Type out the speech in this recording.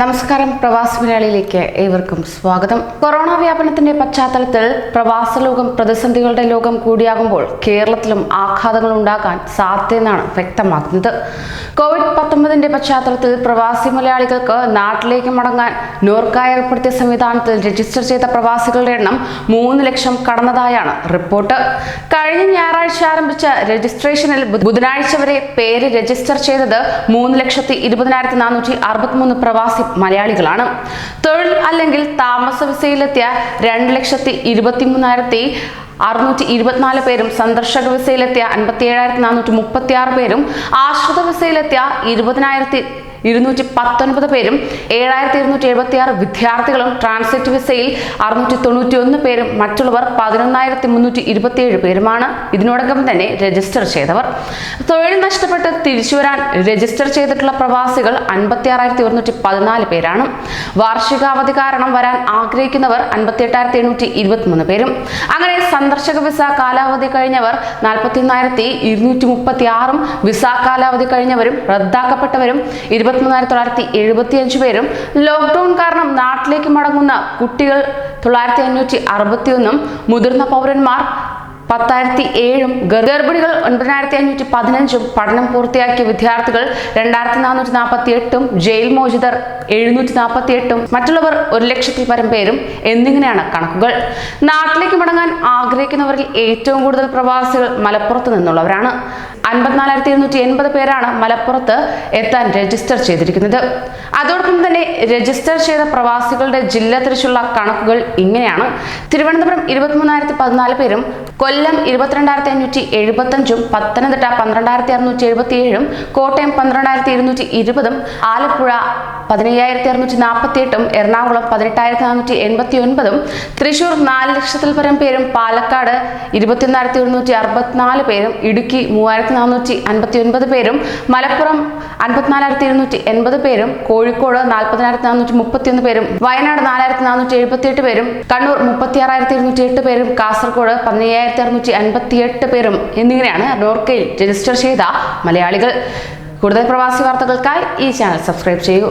നമസ്കാരം പ്രവാസി മലയാളിയിലേക്ക് ഏവർക്കും സ്വാഗതം. കൊറോണ വ്യാപനത്തിന്റെ പശ്ചാത്തലത്തിൽ പ്രവാസ ലോകം പ്രതിസന്ധികളുടെ ലോകം കൂടിയാകുമ്പോൾ കേരളത്തിലും ആഘാതങ്ങൾ ഉണ്ടാകാൻ സാധ്യതയെന്നാണ് വ്യക്തമാക്കുന്നത്. കോവിഡ് പത്തൊമ്പതിന്റെ പശ്ചാത്തലത്തിൽ പ്രവാസി മലയാളികൾക്ക് നാട്ടിലേക്ക് മടങ്ങാൻ നോർക്ക ഏർപ്പെടുത്തിയ സംവിധാനത്തിൽ രജിസ്റ്റർ ചെയ്ത പ്രവാസികളുടെ എണ്ണം മൂന്ന് ലക്ഷം കടന്നതായാണ് റിപ്പോർട്ട്. കഴിഞ്ഞ ഞായറാഴ്ച ആരംഭിച്ച രജിസ്ട്രേഷനിൽ ബുധനാഴ്ച വരെ പേര് രജിസ്റ്റർ ചെയ്തത് മൂന്ന് ലക്ഷത്തി ഇരുപതിനായിരത്തി നാനൂറ്റി അറുപത്തിമൂന്ന് പ്രവാസി മലയാളികളാണ്. തൊഴിൽ അല്ലെങ്കിൽ താമസ വിസയിലെത്തിയ രണ്ട് ലക്ഷത്തി ഇരുപത്തി മൂന്നായിരത്തി അറുന്നൂറ്റി ഇരുപത്തിനാല് പേരും സന്ദർശക വിസയിലെത്തിയ അൻപത്തി ഏഴായിരത്തി നാനൂറ്റി മുപ്പത്തി ആറ് പേരും ആശ്രിത വിസയിലെത്തിയ ഇരുപതിനായിരത്തി ഇരുന്നൂറ്റി പത്തൊൻപത് പേരും ഏഴായിരത്തി ഇരുന്നൂറ്റി എഴുപത്തി ആറ് വിദ്യാർത്ഥികളും ട്രാൻസിറ്റ് വിസയിൽ അറുന്നൂറ്റി തൊണ്ണൂറ്റി ഒന്ന് പേരും മറ്റുള്ളവർ പതിനൊന്നായിരത്തി മുന്നൂറ്റി ഇരുപത്തിയേഴ് പേരുമാണ്. ഇതിനോടകം തന്നെ രജിസ്റ്റർ ചെയ്തവർ. തൊഴിൽ നഷ്ടപ്പെട്ട് തിരിച്ചു വരാൻ രജിസ്റ്റർ ചെയ്തിട്ടുള്ള പ്രവാസികൾ അൻപത്തി ആറായിരത്തി ഒരുന്നൂറ്റി പതിനാല് പേരാണ്. വാർഷികാവധി കാരണം വരാൻ ആഗ്രഹിക്കുന്നവർ അൻപത്തി എട്ടായിരത്തി എണ്ണൂറ്റി ഇരുപത്തിമൂന്ന് പേരും. അങ്ങനെ സന്ദർശക വിസ കാലാവധി കഴിഞ്ഞവർ നാൽപ്പത്തി ഒന്നായിരത്തി ഇരുന്നൂറ്റി മുപ്പത്തി ആറും വിസ കാലാവധി കഴിഞ്ഞവരും റദ്ദാക്കപ്പെട്ടവരും ഇരുപത്തിമൂന്നായിരത്തി തൊള്ളായിരത്തി എഴുപത്തി അഞ്ച് പേരും ലോക്ക്ഡൌൺ കാരണം നാട്ടിലേക്ക് മടങ്ങുന്ന കുട്ടികൾ തൊള്ളായിരത്തി അഞ്ഞൂറ്റി അറുപത്തിയൊന്നും മുതിർന്ന പൗരന്മാർ പത്തായിരത്തി ഏഴും ഗർഭിണികൾ ഒൻപതിനായിരത്തി അഞ്ഞൂറ്റി പതിനഞ്ചും പഠനം പൂർത്തിയാക്കിയ വിദ്യാർത്ഥികൾ രണ്ടായിരത്തി നാനൂറ്റി നാൽപ്പത്തി എട്ടും ജയിൽ മോചിതർ എഴുന്നൂറ്റി നാൽപ്പത്തി എട്ടും മറ്റുള്ളവർ ഒരു ലക്ഷത്തിൽ പരം പേരും എന്നിങ്ങനെയാണ് കണക്കുകൾ. നാട്ടിലേക്ക് മടങ്ങാൻ ആഗ്രഹിക്കുന്നവരിൽ ഏറ്റവും കൂടുതൽ പ്രവാസികൾ മലപ്പുറത്ത് നിന്നുള്ളവരാണ്. അൻപത്തിനാലായിരത്തി ഇരുന്നൂറ്റി എൺപത് പേരാണ് മലപ്പുറത്ത് എത്താൻ രജിസ്റ്റർ ചെയ്തിരിക്കുന്നത്. അതോടൊപ്പം തന്നെ രജിസ്റ്റർ ചെയ്ത പ്രവാസികളുടെ ജില്ല തിരിച്ചുള്ള കണക്കുകൾ ഇങ്ങനെയാണ്. തിരുവനന്തപുരം ഇരുപത്തിമൂന്നായിരത്തി പതിനാല് പേരും കൊല്ലം ഇരുപത്തിരണ്ടായിരത്തി അഞ്ഞൂറ്റി എഴുപത്തഞ്ചും പത്തനംതിട്ട പന്ത്രണ്ടായിരത്തി അറുന്നൂറ്റി എഴുപത്തി ഏഴും കോട്ടയം പന്ത്രണ്ടായിരത്തി ഇരുന്നൂറ്റി ഇരുപതും ആലപ്പുഴ പതിനയ്യായിരത്തി അറുന്നൂറ്റി നാൽപ്പത്തി എട്ടും എറണാകുളം പതിനെട്ടായിരത്തി നാനൂറ്റി എൺപത്തി ഒൻപതും തൃശൂർ നാല് ലക്ഷത്തിൽ പരം പേരും പാലക്കാട് ഇരുപത്തിയൊന്നായിരത്തി ഒരുന്നൂറ്റി അറുപത്തിനാല് പേരും ഇടുക്കി മൂവായിരത്തി നാനൂറ്റി അൻപത്തി ഒൻപത് പേരും മലപ്പുറം അൻപത്തിനാലായിരത്തി ഇരുന്നൂറ്റി എൺപത് പേരും കോഴിക്കോട് നാൽപ്പതിനായിരത്തി നാനൂറ്റി മുപ്പത്തിയൊന്ന് പേരും വയനാട് നാലായിരത്തി നാനൂറ്റി എഴുപത്തി എട്ട് പേരും കണ്ണൂർ മുപ്പത്തി ആറായിരത്തി ഇരുന്നൂറ്റി എട്ട് പേരും കാസർഗോഡ് പതിനയ്യായിരത്തി അറുന്നൂറ്റി അൻപത്തി എട്ട് പേരും എന്നിങ്ങനെയാണ് നോർക്കയിൽ രജിസ്റ്റർ ചെയ്ത മലയാളികൾ. കൂടുതൽ പ്രവാസി വാർത്തകൾക്കായി ഈ ചാനൽ സബ്സ്ക്രൈബ് ചെയ്യൂ.